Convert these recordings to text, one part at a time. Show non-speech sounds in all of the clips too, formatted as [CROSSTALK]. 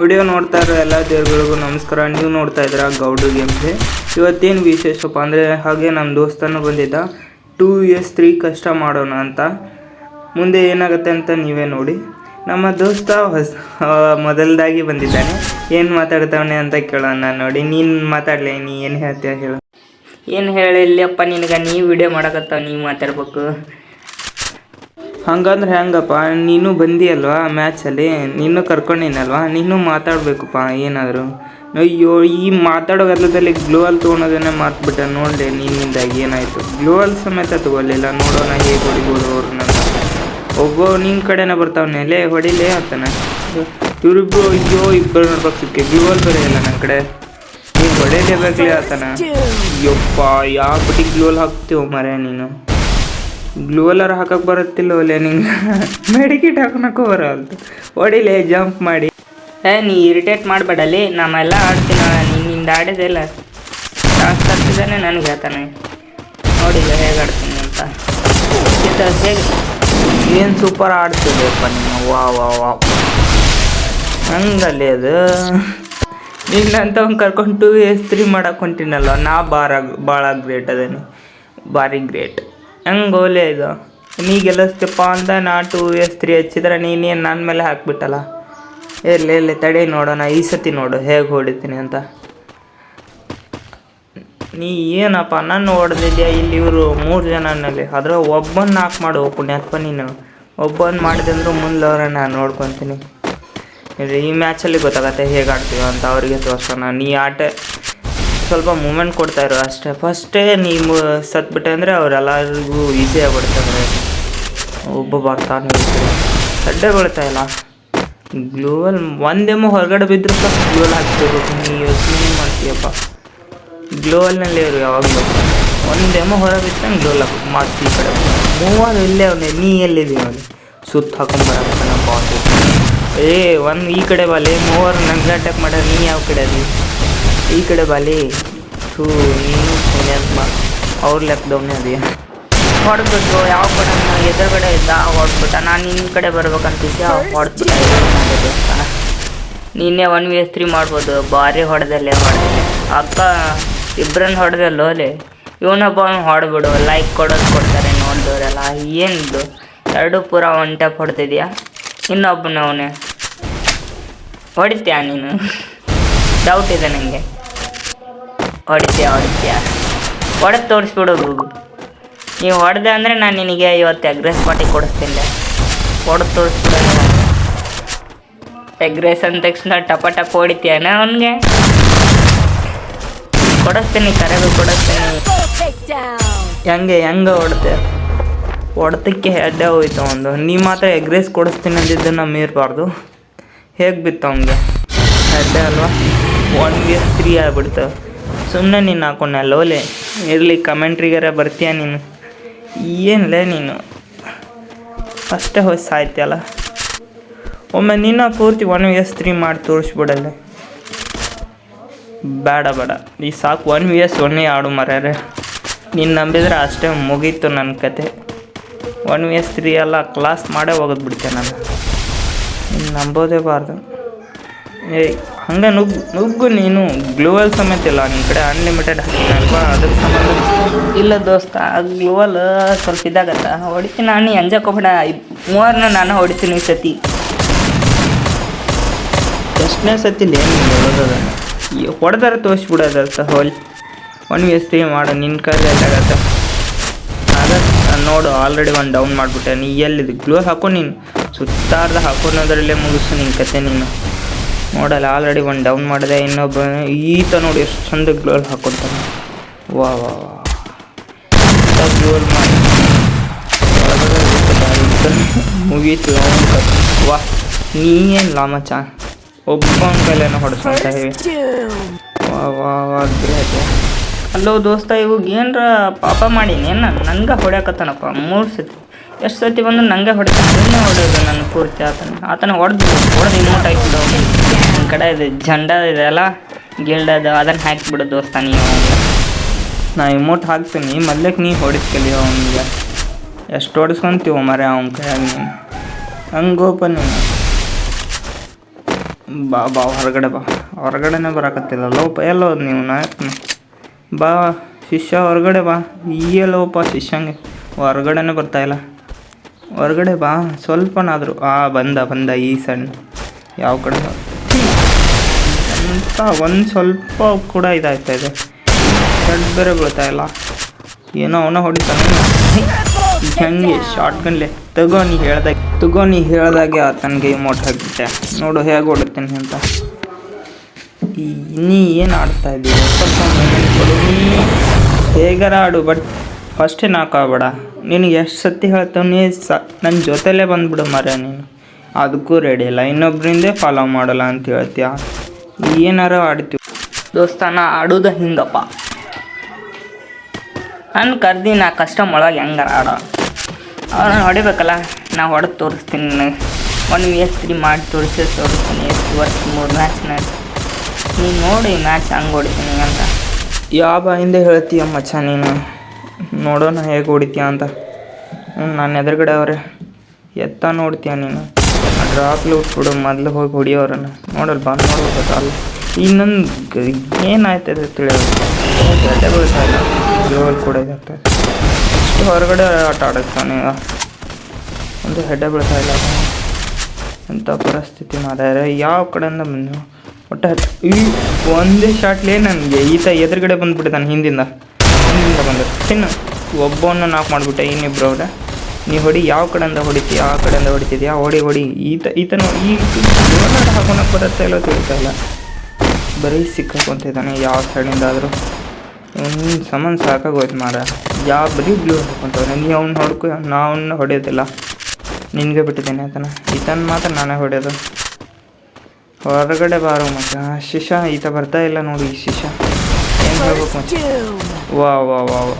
Video ನೋಡ್ತಾ ಇರೋ ಎಲ್ಲ ದೇವರುಗಳಿಗೂ ನಮಸ್ಕಾರ. ನೀವು ನೋಡ್ತಾ ಇದ್ದೀರಾ ಗೌಡು ಗೇಮ್ಸ್ಗೆ ಇವತ್ತೇನು ವಿಶೇಷಪ್ಪ ಅಂದರೆ ಹಾಗೆ ನಮ್ಮ ದೋಸ್ತನು ಬಂದಿದ್ದ. ಟೂ ಇಯರ್ಸ್ ತ್ರೀ ಕಷ್ಟ ಮಾಡೋಣ ಅಂತ. ಮುಂದೆ ಏನಾಗುತ್ತೆ ಅಂತ ನೀವೇ ನೋಡಿ. ನಮ್ಮ ದೋಸ್ತ ಹೊಸ ಮೊದಲದಾಗಿ ಬಂದಿದ್ದಾನೆ. ಏನು ಮಾತಾಡ್ತಾವನೆ ಅಂತ ಕೇಳೋಣ ನೋಡಿ. ನೀನು ಮಾತಾಡಲಿ, ನೀ ಏನು ಹೇಳ್ತೀಯ ಹೇಳು. ಏನು ಹೇಳಿಲ್ಲಪ್ಪ ನಿನಗೆ, ನೀ ವಿಡಿಯೋ ಮಾಡಕತ್ತಾವ, ನೀ ಮಾತಾಡ್ಬೇಕು. ಹಂಗಂದ್ರೆ ಹೆಂಗಪ್ಪ, ನೀನು ಬಂದಿಯಲ್ವಾ ಮ್ಯಾಚಲ್ಲಿ ನೀನು ಕರ್ಕೊಂಡಿನಲ್ವಾ? ನೀನು ಮಾತಾಡಬೇಕಪ್ಪ, ಏನಾದರೂ. ಅಯ್ಯೋ, ಈ ಮಾತಾಡೋ ಗದ್ದಲದಲ್ಲಿ ಗ್ಲೋವಲ್ ತೊಗೊಳೋದನ್ನೇ ಮಾತ್ಬಿಟ್ಟೆ, ನೋಡಿದೆ ನಿನ್ನಿಂದಾಗಿ ಏನಾಯಿತು. ಗ್ಲೋವಲ್ ಸಮೇತ ತಗೊಳ್ಳಿಲ್ಲ, ನೋಡೋಣ ಹೇಗೆ ಹೊಡಿಬೋದು ಅವ್ರನ್ನ ಒಬ್ಬ ನಿನ್ನ ಕಡೆನೇ ಬರ್ತಾವನೆ, ಲೇ ಹೊಡಿಲೇ ಅಂತಾನೆ. ಇವರಿಬ್ರು ಅಯ್ಯೋ ಇಬ್ಬರು ನೋಡ್ಬೇಕು ಗ್ಲೋವಲ್ ಬೇರೆ ಇಲ್ಲ ನನ್ನ ಕಡೆ. ನೀವು ಹೊಡೆಯಲೇಬೇಕಲೇ ಆತನ ಅಯ್ಯಪ್ಪ ಯಾವ ಬಿಟ್ಟಿಗೆ ಗ್ಲೋವಲ್ ಹಾಕ್ತೀವೋ ಮರೆ ನೀನು. ಗ್ಲೂವಲರ್ ಹಾಕಕ್ಕೆ ಬರುತ್ತಿಲ್ಲ ಒಲೆ ನಿಂಗೆ. ಮೆಡಿಕಿಟ್ ಹಾಕೊಳಕ್ಕೂ ಬರಲ್ತು ಹೊಡಿಲೆ ಜಂಪ್ ಮಾಡಿ. ಏ ನೀ ಇರಿಟೇಟ್ ಮಾಡಬೇಡಲಿ. ನಮ್ಮೆಲ್ಲ ಆಡ್ತೀನ ನಿನ್ನಿಂದ ಆಡಿದೆಲ್ಲ. ಟಾಸ್ ತರ್ತಿದ್ದಾನೆ ನನಗೆ ಹೇಳ್ತಾನೆ ನೋಡಿಲ್ಲ ಹೇಗೆ ಆಡ್ತೀನಿ ಅಂತ. ಹೇಗೆ ಏನು ಸೂಪರ್ ಆಡ್ತಿದೆಯಪ್ಪ ನಿಮ್ಮ ವಾ ವಾ ವಾ. ಹಂಗಲ್ಲಿ ಅದು. ನಿನ್ನಂತವ್ನು ಕರ್ಕೊಂಡು ಟು ಎಸ್ ತ್ರೀ ಮಾಡಕ್ಕೆ ನಾ ಬಾರ ಭಾಳ ಗ್ರೇಟ್ ಅದೇನು. ಭಾರಿ ಗ್ರೇಟ್ ಹೆಂಗೆ ಇದು? ನೀ ಗೆಲ್ಲಿಸ್ತಿಪ್ಪ ಅಂತ ನಾ ಟು ಎಸ್ ತ್ರೀ ಹಚ್ಚಿದ್ರೆ ನೀನೇನು ನನ್ನ ಮೇಲೆ ಹಾಕ್ಬಿಟ್ಟಲ್ಲ? ಎಲ್ಲಿ ಎಲ್ಲಿ ತಡೆ ನೋಡೋಣ, ಈ ಸತಿ ನೋಡು, ಹೇಗೆ ಹೊಡಿತೀನಿ ಅಂತ. ನೀ ಏನಪ್ಪ ನಾನು ಹೊಡೆದಿದ್ಯಾ? ಇಲ್ಲಿ ಇವರು ಮೂರು ಜನನಲ್ಲಿ. ಅದರ ಒಬ್ಬನ ನಾಲ್ಕು ಮಾಡು ಪುಣ್ಯಪ್ಪ ನೀನು. ಒಬ್ಬನ ಮಾಡಿದೆ ಅಂದ್ರೆ ಮುಂದೆ ನಾನು ನೋಡ್ಕೊತೀನಿ. ಈ ಮ್ಯಾಚಲ್ಲಿ ಗೊತ್ತಾಗತ್ತೆ ಹೇಗೆ ಆಡ್ತೀವಿ ಅಂತ ಅವರಿಗೆ ತೋರಿಸೋಣ. ನೀ ಆಟ ಸ್ವಲ್ಪ ಮೂಮೆಂಟ್ ಕೊಡ್ತಾ ಇರೋ ಅಷ್ಟೇ. ಫಸ್ಟೇ ನೀವು ಸತ್ಬಿಟ್ಟೆ ಅಂದರೆ ಅವರೆಲ್ಲರಿಗೂ ಈಸಿ ಒಬ್ಬ ಬರ್ತಾನೆ ಇರ್ತಾರೆ. ಸಡ್ಡೆ ಇಲ್ಲ? ಗ್ಲೂವಲ್ ಒಂದೇಮೋ ಹೊರಗಡೆ ಬಿದ್ದರೂ ಸಹ ಗ್ಲೂವಲ್ ಹಾಕ್ತಿರ್ಬೇಕು ನೀ ಯೋಚನೆ ಮಾಡ್ತೀಯಪ್ಪ. ಗ್ಲೋವಲ್ನಲ್ಲಿ ಇವರು ಯಾವಾಗಲೂ ಒಂದೇಮೋ ಹೊರಗೆ ಬಿತ್ತಂಗೆ ಗ್ಲೋವಲ್ ಹಾಕಿ. ಮತ್ತೆ ಈ ಕಡೆ ಮೂವರು ಇಲ್ಲೇ ಅವನೇ. ನೀ ಎಲ್ಲಿದ್ದೀವಿ ಅವನು ಸುತ್ತ ಹಾಕೊಂಬರತ್ತಾನ ಬಾಸ್ ಏ, ಒಂದು ಈ ಕಡೆ ಬಾಲಿ ಮೂವರು ನನಗೆ ಅಟ್ಯಾಕ್ ಮಾಡ್ಯಾರ. ನೀ ಯಾವ ಕಡೆ ಅದಿ? ಈ ಕಡೆ ಬಾಲಿ. ಥೂ ನೀನು ಪುಣ್ಯಾತ್ಮ ಅವ್ರ ಲೆಕ್ಕದವನೇ ಅದೇ ಹೊಡೆದ್ಬಿಟ್ಟು ಯಾವ ಕಡೆ ಎದುರುಗಡೆ ಇದ್ದ ಹೊಡೆದ್ಬಿಟ್ಟ ನಾನು ನಿನ್ನ ಕಡೆ ಬರ್ಬೇಕಂತಿದ್ದೆ ಹೊಡೆದ್ಬಿಟ್ಟ ದೇವಸ್ಥಾನ ನಿನ್ನೆ ಒನ್ ವಿ ಎಸ್ ತ್ರೀ ಮಾಡ್ಬೋದು. ಭಾರಿ ಹೊಡೆದಲ್ಲೇ ಹೊಡೆದಲ್ಲೇ ಅಕ್ಕ ಇಬ್ಬರನ್ನ ಹೊಡೆದಲ್ಲ ಓಲೆ ಇವನೊಬ್ಬ ಹೊಡೆದ್ಬಿಡು ಲೈಕ್ ಕೊಡೋದು ಕೊಡ್ತಾರೆ ನೋಡಿದವರೆಲ್ಲ. ಏನಿದು? ಎರಡು ಪೂರ ಒನ್ ಟ್ಯಾಪ್ ಹೊಡ್ತಿದ್ಯಾ ಇನ್ನೊಬ್ಬನ ಅವನೇ. ಹೊಡಿತೀಯ ನೀನು? [LAUGHS] ಡೌಟ್ ಇದೆ ನನಗೆ ಹೊಡಿತೀಯ ಹೊಡಿತೀಯ. ಹೊಡೆದು ತೋರಿಸ್ಬಿಡು ಗೂಗು. ನೀವು ಹೊಡೆದೆ ಅಂದರೆ ನಾನು ನಿನಗೆ ಇವತ್ತು ಎಗ್ ರೈಸ್ ಪಾರ್ಟಿ ಕೊಡಿಸ್ತಿಲ್ಲ ಹೊಡೆದು ತೋರಿಸ್ಬಿಡು ಎಗ್ ರೈಸ್ ಅಂದ ತಕ್ಷಣ ಟಪ ಟಪ ಹೊಡಿತೀಯನ ಅವನಿಗೆ? ಕೊಡಿಸ್ತೀನಿ ಕರೆದು ಕೊಡಿಸ್ತೀನಿ. ಹೆಂಗೆ ಹೆಂಗೆ ಹೊಡ್ತೆ ಹೊಡೆದಕ್ಕೆ ಹೆಡ್ಡೆ ಹೋಯ್ತು ಒಂದು. ನೀ ಮಾತ್ರ ಎಗ್ ರೈಸ್ ಕೊಡಿಸ್ತೀನಿ ಅಂದಿದ್ದನ್ನು ಮೀರಬಾರ್ದು. ಹೇಗೆ ಬಿತ್ತು ಅವನಿಗೆ? ಹೆಡ್ಡೆ ಅಲ್ವಾ? ಒನ್ ವಿ ಎಸ್ ತ್ರೀ ಆಗ್ಬಿಡ್ತು. ಸುಮ್ಮನೆ ನೀನು ಹಾಕೊಂಡೆ, ಲೋಲೆ. ಇರಲಿ ಕಮೆಂಟ್ರಿಗಾರ ಬರ್ತೀಯ ನೀನು. ಏನ್ಲೇ ನೀನು? ಅಷ್ಟೇ ಹೋಗಿ ಆಯ್ತಲ್ಲ ಒಮ್ಮೆ ನಿನ್ನ ಪೂರ್ತಿ ಒನ್ ವಿ ಎಸ್ ತ್ರೀ ಮಾಡಿ ತೋರಿಸ್ಬಿಡಲ್ಲ. ಬೇಡ ಬೇಡ. ಈ ಸಾಕು ಒನ್ ವಿ ಎಸ್ ಒನ್ನೇ ಆಡು ಮರ್ಯಾರೆ ನೀನು ನಂಬಿದ್ರೆ ಅಷ್ಟೇ ಮುಗೀತು ನನ್ನ ಕತೆ. ಒನ್ ವಿ ಎಸ್ ತ್ರೀ ಎಲ್ಲ ಕ್ಲಾಸ್ ಮಾಡೇ ಹೋಗೋದು ಬಿಡ್ತೆ ನಾನು. ನೀನು ನಂಬೋದೇ ಬಾರ್ದು. ಏಯ್ ಹಂಗೆ ನುಗ್ಗು ನುಗ್ಗು ನೀನು ಗ್ಲೋವಲ್ ಸಮೇತ ಇಲ್ಲ ನಿನ್ನ ಕಡೆ ಅನ್ಲಿಮಿಟೆಡ್ ಹಾಕಿನಲ್ವಾ ಅದಕ್ಕೆ ಸಂಬಂಧ ಇಲ್ಲ ದೋಸ್ತ ಗ್ಲೋವಲ್ ಸ್ವಲ್ಪ ಇದಾಗತ್ತ. ಹೊಡಿತೀನಿ ನಾನು ಅಂಜಕೋಬೇಡ ಮೂವರನ್ನ ನಾನು ಹೊಡಿತೀನಿ ಈ ಸತಿ. ಎಷ್ಟನೇ ಸತಿ ಏನು ಹೊಡೆದಾರ ತೋರಿಸ್ಬಿಡೋದರ್ಥ ಹೋಲ್. ಒನ್ ವಿ ಎಸ್ ತ್ರೀ ಮಾಡು ನಿನ್ನ ಕೈಲಿ ಆಗತ್ತೆ ಆಗತ್ತೆ ನೋಡು ಆಲ್ರೆಡಿ ಒಂದು ಡೌನ್ ಮಾಡಿಬಿಟ್ಟೆ. ನೀ ಎಲ್ಲಿದ್ದು ಗ್ಲೋ ಹಾಕೊಂಡು ನೀನು. ಸುತ್ತಾರ್ದ ಹಾಕೋನೋದ್ರಲ್ಲೇ ಮುಗಿಸು ನಿನ್ನ ಕತೆ ನೀನು. ನೋಡಲ್ಲ ಆಲ್ರೆಡಿ ಒಂದು ಡೌನ್ ಮಾಡಿದೆ. ಇನ್ನೊಬ್ಬ ಈತ ನೋಡಿ ಎಷ್ಟು ಚಂದ ಗ್ಲೋಲ್ ಹಾಕೊಡ್ತಾನೆ. ವಾ ವಾ ವಾ. ಗ್ಲೋಲ್ ಮಾಡಿ. ಮುಗೀತು ಅವ್ನ್ ವಾ ನೀ ಏನು ಲಾಮಚ. ಒಬ್ಬನ ಕೈಲೇನೋ ಹೊಡೆಸ್ಕೊಂತ ಹೇಳಿ ವಾ ವಾ ವಾ ಗ್ರೇಟ್. ಅಲ್ಲೋ ದೋಸ್ತ ಇವಾಗ ಏನರ ಪಾಪ ಮಾಡೀನಿ. ಏನು ನಂಗೆ ಹೊಡ್ಯಾಕತ್ತಾನಪ್ಪ ಮೂರು ಸತಿ. ಎಷ್ಟು ಸತಿ ಬಂದು ನನಗೆ ಹೊಡಿತಾನೆ. ಇನ್ನೇ ಹೊಡೆಯೋದು ನನ್ನ ಪೂರ್ತಿ ಆತನ. ಆತನ ಹೊಡೆದು ಹೊಡೆದು ಇಮೋಟ್ ಟೈಪ್ ನನ್ನ ಕಡೆ ಇದು, ಜಂಡ ಗಿಲ್ಡ್ ಅದು ಅದನ್ನು ಹಾಕಿಬಿಡು ದೋಸ್ತ ನೀವು ನಾ ಇಮೋಟ್ ಹಾಕ್ತೀನಿ ಮೊದ್ಲಕ್ಕೆ ನೀ ಹೊಡಿಸ್ಕಲಿ ಅವನಿಗೆ. ಎಷ್ಟು ಹೊಡಿಸ್ಕೊಂತೀವ ಮರೆ ಅವನ ಕೈಯಾಗ ನೀನು. ಹಂಗೆ ನೀನು ಬಾ ಬಾ, ಹೊರಗಡೆ ಬಾ. ಹೊರಗಡೆನೇ ಬರಕತ್ತಿಲ್ಲ. ಲೋಪ, ಎಲ್ಲೋ ನೀವು ನಾ? ಬಾ, ಶಿಷ್ಯ, ಹೊರಗಡೆ ಬಾ. ಈಯಲ್ಲೋಪ ಶಿಷ್ಯಂಗೆ. ಹೊರಗಡೆನೇ ಬರ್ತಾಯಿಲ್ಲ ಹೊರಗಡೆ ಬಾ, ಸ್ವಲ್ಪನಾದರೂ. ಆ, ಬಂದ ಬಂದ, ಈ ಸಣ್ಣ. ಯಾವ ಕಡೆ? ಅಂತ ಒಂದು ಸ್ವಲ್ಪ ಕೂಡ ಇದಾಗ್ತಾ ಇದೆ. ಶರ್ಟ್ ಬೇರೆ ಬೀಳ್ತಾ ಇಲ್ಲ. ಏನೋ ಅವನ ಹೊಡಿತಾನೆ ಹೆಂಗೆ? ಶಾರ್ಟ್ ಗನ್ಲೆ ತಗೋ ನೀ ಹೇಳ್ದಾಗ ತಗೋ ನೀ ಹೇಳ್ದಾಗೆ ಆತನಿಗೆ ಇಮೋಟ್ ಹಾಕಿಟ್ಟೆ ನೋಡು ಹೇಗೆ ಹೊಡಿತೀನಿ ಅಂತ. ನೀ ಏನು ಆಡ್ತಾ ಇದ್ದೀವಿ ಸ್ವಲ್ಪ ಮೂಮೆಂಟ್ ಕೊಡು. ನೀ ಹೇಗಾರ ಆಡು ಬಟ್ ಫಸ್ಟೇ ನಾಕಾಗಬೇಡ ನಿನಗೆ ಎಷ್ಟು ಸತಿ ಹೇಳ್ತಾವ ನೀ ಸ ನನ್ನ ಜೊತೆಲೇ ಬಂದ್ಬಿಡು ಮರ ನೀನು. ಅದಕ್ಕೂ ರೆಡಿ ಇಲ್ಲ. ಇನ್ನೊಬ್ಬರಿಂದೇ ಫಾಲೋ ಮಾಡಲ್ಲ ಅಂತ ಹೇಳ್ತೀಯ? ಏನಾರ ಆಡ್ತೀವಿ. ದೋಸ್ತಾನ, ಆಡೋದು ಹಿಂಗಪ್ಪ. ನಾನು ಕರ್ದಿ ನಾ ಕಸ್ಟಮ್ ಒಳಗೆ ಹೆಂಗಾರ ಆಡೋ. ಅವ್ನು ಹೊಡಿಬೇಕಲ್ಲ, ನಾ ಹೊಡೆದು ತೋರಿಸ್ತೀನಿ ಒನ್ ಎಸ್ ತ್ರೀ ಮಾಡಿ ತೋರಿಸಿ, ತೋರಿಸ್ತೀನಿ ಎಷ್ಟು ವರ್ಷ ಮೂರು ಮ್ಯಾಚ್ನ ನೀನು ನೋಡಿ ಮ್ಯಾಚ್ ಹಂಗೆ ಹೊಡಿತೀನಿ ಅಂತ. ಯಾವ ಬಾಯಿಂದ ಹೇಳ್ತೀಯ ಮಚ್ಚ ನೀನು. ನೋಡೋಣ ಹೇಗೆ ಹೊಡಿತೀಯ ಅಂತ. ನಾನು ಎದುರುಗಡೆ ಅವ್ರೆ. ಎತ್ತ ನೋಡ್ತೀಯ ನೀನು. ಡ್ರಾಪ್ ಲೂಟ್ ಬಿಡು ಮೊದಲು ಹೋಗಿ ಹೊಡಿಯೋರನ್ನ ನೋಡಲ್ ಬಂದು ನೋಡ್ಬೇಕಲ್ಲ ಇನ್ನೊಂದು ಏನಾಯ್ತದೆ ತಿಳಿಯೋದು ಗಡ್ಡೆ ಬೀಳ್ತಾ ಜೋಲ್ ಕೂಡ ಇದಾಗ್ತದೆ ಹೊರಗಡೆ ಆಟ ಆಡಿಸ್ತಾನೆ. ಒಂದು ಹೆಡ್ಡೆ ಬೀಳ್ತಾ ಇಲ್ಲ. ಎಂಥ ಪರಿಸ್ಥಿತಿ ಮಾರ್ಯಾರ. ಯಾವ ಕಡೆಯಿಂದ ಬಂದು ಒಟ್ಟು ಈ ಒಂದೇ ಶಾಟ್ಲೇ ನನಗೆ. ಈತ ಎದುರುಗಡೆ ಬಂದ್ಬಿಟ್ಟಿದ್ದಾನೆ ಹಿಂದಿಂದ. ಹಿಂದಿಂದ ಬಂದ ತಿನ್ನು. ಒಬ್ಬವನ್ನ ನಾಕ್ ಮಾಡಿಬಿಟ್ಟೆ, ಇನ್ನಿಬ್ರು ಅವ್ರೆ. ನೀ ಹೊಡಿ ಯಾವ ಕಡೆಯಿಂದ ಹೊಡಿತೀಯ ಆ ಕಡೆಯಿಂದ ಹೊಡಿತಿದ್ಯಾ ಹೊಡಿ ಹೊಡಿ. ಈತ ಈತನ ಈ ಹಾಕೊಳಕ್ಕೆ ಬರುತ್ತೆ ಎಲ್ಲ ತಿಳ್ತಾ ಇಲ್ಲ. ಬರೀ ಸಿಕ್ಕಾಕೊಂತಿದ್ದಾನೆ ಯಾವ ಸೈಡಿಂದ ಆದರೂ ಅವ್ನ ಸಮನ್ ಸಾಕಾಗೋಯ್ತು ಮಾರ. ಯಾವ ಬರೀ ಬ್ಲೂ ಹಾಕೊಂತವ್ರೆ ನೀ ಅವ್ನ ಹೊಡ್ಕೊ ನಾ ಅವನ್ನ ಹೊಡೆಯೋದಿಲ್ಲ. ನಿನಗೆ ಬಿಟ್ಟಿದ್ದೇನೆ ಆತನ. ಈತನ ಮಾತ್ರ ನಾನೇ ಹೊಡೆಯೋದು. ಹೊರಗಡೆ ಬಾರೋ ಮಚ್ಚ ಶಿಶ ಈತ ಬರ್ತಾ ಇಲ್ಲ ನೋಡಿ ಈ ಶಿಶ ಏನು ಹೇಳ್ಬೇಕು? ಮಚ್ಚ ವಾ ವಾ ವಾ ವಾ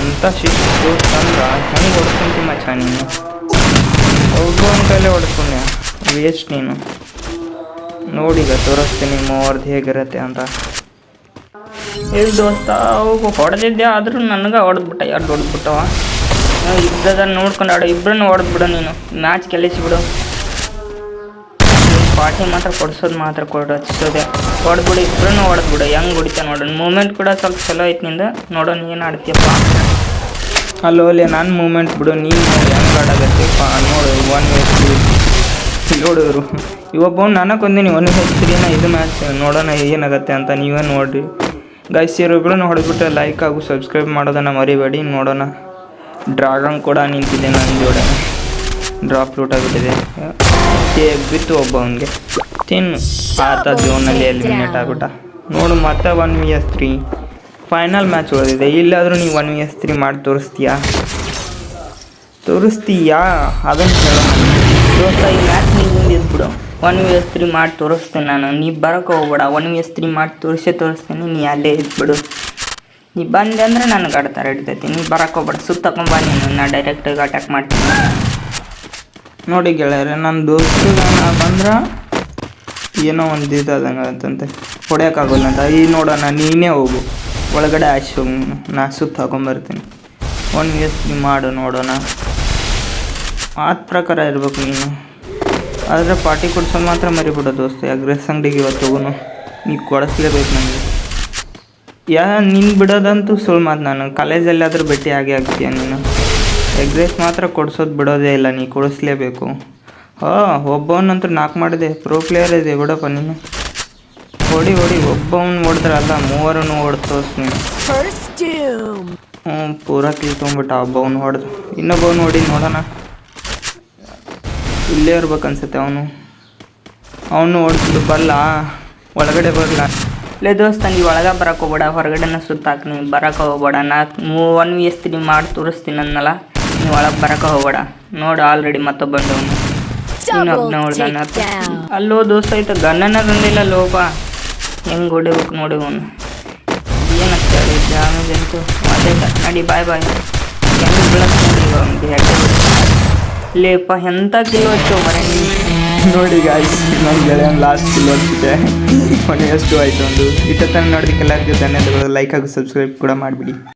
ಎಂಥ ಶಿಸ್ತು ಅಂದ್ರೆ ಹೆಂಗೆ ಹೊಡ್ಕೊಂತಿ ಮಚ್ಚ ನೀನು. ಒಬ್ಬನ ಕೈಲೇ ಹೊಡ್ಕೊಂಡೆ ವೇಸ್ಟ್ ನೀನು. ನೋಡಿಗ ತೋರಿಸ್ತೀನಿ ಮೂವರ್ದು ಹೇಗಿರುತ್ತೆ ಅಂತ. ಇಲ್ಲಿ ದೋಸ್ತ ಅವು ಹೊಡೆದಿದ್ದೆ, ಆದರೂ ನನಗೆ ಹೊಡೆದ್ಬಿಟ್ಟ. ಎರಡು ಹೊಡೆದ್ಬಿಟ್ಟವ? ಇಬ್ಬರದ ನೋಡ್ಕೊಂಡು ಆಡೋ. ಇಬ್ಬರನ್ನು ಹೊಡೆದ್ಬಿಡು ನೀನು. ಮ್ಯಾಚ್ ಗೆಲ್ಲಿಸಿಬಿಡು ಪಾರ್ಟಿ ಮಾತ್ರ ಕೊಡ್ಸೋದು ಮಾತ್ರ ಕೊಡಿಸೋದೆ ಹೊಡೆದ್ಬಿಡು ಇಬ್ಬರೂ ಹೊಡೆದ್ಬಿಡು ಹೆಂಗೆ ಹೊಡಿತಾ ನೋಡೋಣ. ಮೂಮೆಂಟ್ ಕೂಡ ಸ್ವಲ್ಪ ಚಲೋ ಐತೆ ನಿಂದ. ನೋಡೋಣ ಏನು ಆಡ್ತೀಯಪ್ಪ. ಅಲ್ಲೋ ಅಲ್ಲೇ ನನ್ನ ಮೂಮೆಂಟ್ ಬಿಡು, ನೀನು ನೋಡಿ, ಹೆಂಗೆ ಆಡಾಗತ್ತೆಪ್ಪ ನೋಡು ಒನ್ ನೋಡಿದ್ರು ಇವೊಬ್ಬವ್ನು ನನಗೆ ಕೊಂದಿನಿ ಒನ್ ಹೆಚ್ರಿನ ಇದು ಮ್ಯಾಚ್ ನೋಡೋಣ ಏನಾಗತ್ತೆ ಅಂತ ನೀವೇ ನೋಡಿರಿ. ಇರೋಬ್ರು ಹೊಡೆದ್ಬಿಟ್ರೆ ಲೈಕ್ ಆಗು ಸಬ್ಸ್ಕ್ರೈಬ್ ಮಾಡೋದನ್ನು ಮರಿಬೇಡಿ. ನೋಡೋಣ. ಡ್ರಾಗನ್ ಕೂಡ ನಿಂತಿದೆ ನನ್ನ ಜೋಡೆ. ಡ್ರಾಪ್ ಲೂಟ್ ಆಗಿಬಿಟ್ಟಿದೆ. ಬಿತ್ತು ಒಬ್ಬ ಅವನಿಗೆ. ತಿನ್ನು. ಆತ ಜೋನಲ್ಲಿ ಎಲಿಮಿನೇಟ್ ಆಗ್ಬಿಟ್ಟ. ನೋಡು, ಮತ್ತೆ one V S three final match ಓದಿದೆ ಇಲ್ಲಾದರೂ ನೀವು ಒನ್ ವಿ ಎಸ್ ತ್ರೀ ಮಾಡಿ ತೋರಿಸ್ತೀಯಾ? ತೋರಿಸ್ತೀಯಾ? ಅದನ್ನು ಹೇಳೋ. ದೋಸ್ತ, ಈ ಮ್ಯಾಚ್ ನೀವು ಮುಂದಿದ್ಬಿಡು ಒನ್ ವಿ ಎಸ್ ತ್ರೀ ಮಾಡಿ ತೋರಿಸ್ತೀನಿ ನಾನು. ನೀ ಬರೋಕೆ ಹೋಗ್ಬೇಡ. ಒನ್ ವಿ ಎಸ್ ತ್ರೀ ಮಾಡಿ ತೋರಿಸೇ ತೋರಿಸ್ತೀನಿ. ನೀ ಅಲ್ಲೇ ಇದ್ಬಿಡು. ನೀ ಬಂದೆ ಅಂದರೆ ನನಗೆ ಆಡ್ತಾರೆ ಹಿಡ್ತೈತಿ. ನೀ ಬರೋಕೆ ಹೋಗ್ಬೇಡ. ಸುತ್ತಕೊಂಬ ನೀನು. ನಾನು ಡೈರೆಕ್ಟಾಗಿ ಅಟ್ಯಾಕ್ ಮಾಡ್ತೀನಿ. ನೋಡಿ ಗೆಳೆಯರೆ ನನ್ನ ದೋಸ್ತಿಗೆ ನಾ ಬಂದ್ರೆ ಏನೋ ಒಂದು ಇದಾದಂಗೆ ಅಂತಂತೆ ಅಂತ. ಈ ನೋಡೋಣ, ನೀನೇ ಹೋಗು. ಒಳಗಡೆ ಆಶ್ ನೀನು. ನಾ ಸುತ್ತ ಹಾಕೊಂಬರ್ತೀನಿ. ಯಸ್ ನೀವು ಮಾಡು, ನೋಡೋಣ. ಆದ ಪ್ರಕಾರ ಇರ್ಬೇಕು ನೀನು. ಆದರೆ ಪಾರ್ಟಿ ಕೊಡ್ಸೋದು ಮಾತ್ರ ಮರಿಬಿಡೋ ದೋಸ್ತ. ಅಗ್ರೆಸ್ ಅಂಗಡಿಗೆ ಇವತ್ತು ಹೋಗುನು. ನೀ ಕೊಡಿಸ್ಲೇಬೇಕು ನನಗೆ ಯಾ, ನೀನು ಬಿಡೋದಂತೂ ಸುಳ್ಳು ಮಾತು ನಾನು. ಕಾಲೇಜಲ್ಲಾದರೂ ಭೇಟಿ ಆಗೇ ಆಗ್ತೀಯ ನೀನು? ಎಗ್ ರೈಸ್ ಮಾತ್ರ ಕೊಡ್ಸೋದು ಬಿಡೋದೇ ಇಲ್ಲ ನೀ ಕೊಡಿಸ್ಲೇಬೇಕು. ಹಾಂ ಒಬ್ಬವನಂತೂ ನಾಲ್ಕು ಮಾಡಿದೆ ಪ್ರೋ ಪ್ಲೇಯರ್ ಇದೆ ಬಿಡಪ್ಪ ನೀನು ಹೊಡಿ ಹೊಡಿ ಒಬ್ಬವನ್ನ ಹೊಡೆದ್ರಲ್ಲ ಮೂವರನ್ನು ನೀನು Doom. ಹ್ಞೂ ಪೂರ ತಿಳ್ಕೊಂಬಿಟ್ಟ ಒಬ್ಬವನು ಹೊಡೆದು. ಇನ್ನೊಬ್ಬವನು ಹೊಡಿ ನೋಡೋಣ. ಇಲ್ಲೇ ಇರ್ಬೇಕನ್ಸುತ್ತೆ ಅವನು. ಅವನು ಹೊಡೆದು ಬಲ್ಲ. ಒಳಗಡೆ ಬರಲ್ಲ ಲೇ ದೋಸ್ತ ನೀವು ಒಳಗೆ ಬರಕ್ಕೆ ಹೋಗ್ಬೇಡ ಹೊರಗಡೆನ ಸುತ್ತಾಕ ನೀವು ಬರಕ್ಕೆ ಹೋಗ್ಬೇಡ. ನಾ ಮೂ ಒನ್ ವಿ ಎಸ್ ತ್ರೀ ಮಾಡಿ ತೋರಿಸ್ತೀನಿ ಅನ್ನಲ್ಲ ನೀವು ಒಳಗೆ ಬರಕ ಹೋಗಬೇಡ. ನೋಡು ಆಲ್ರೆಡಿ ಮತ್ತೊಬ್ಬ ಬಂದವನು ಇನ್ನೊಬ್ಬನ Double ಹೊಡ್ದಾನ takedown. ಅಲ್ಲೋ ದೋಸ್ತ ಆಯ್ತು. ಗನ್ನನ ತಂದಿಲ್ಲ ಲೋಪ. ಹೆಂಗೆ ಹೊಡಿಬೇಕು ನೋಡಿ ಅವನು ಏನಂತ ಹೇಳಿ ಡ್ಯಾಮೇಜ್ ಅಂತೂ ಅದೇ ನಡಿ ಬಾಯ್ ಬಾಯ್ ಹೆಂಗೆ ಬೀಳಕ್ಕೆ ನೋಡಿ ಅವ್ನಿಗೆ ಹೆಡ್ಡೆ ಲೇಪ ಎಂಥ ಕಿಲೋ ಹಚ್ಚೋ [LAUGHS] ಮನೆ ನೋಡಿ ಗಾಯ್ಸ್ ನಮ್ಮ ಗೆಳೆಯನ್ ಲಾಸ್ಟ್ ಕಿಲೋ ಹೊತ್ತಿದೆ ಕೊನೆ ಎಷ್ಟು ಆಯಿತು ಒಂದು. ಇಟ್ಟ ತನಕ ನೋಡೋದಕ್ಕೆಲ್ಲರಿಗೂ ಧನ್ಯವಾದಗಳು ಲೈಕ್ ಹಾಗೂ ಸಬ್ಸ್ಕ್ರೈಬ್ ಕೂಡ ಮಾಡಿಬಿಡಿ.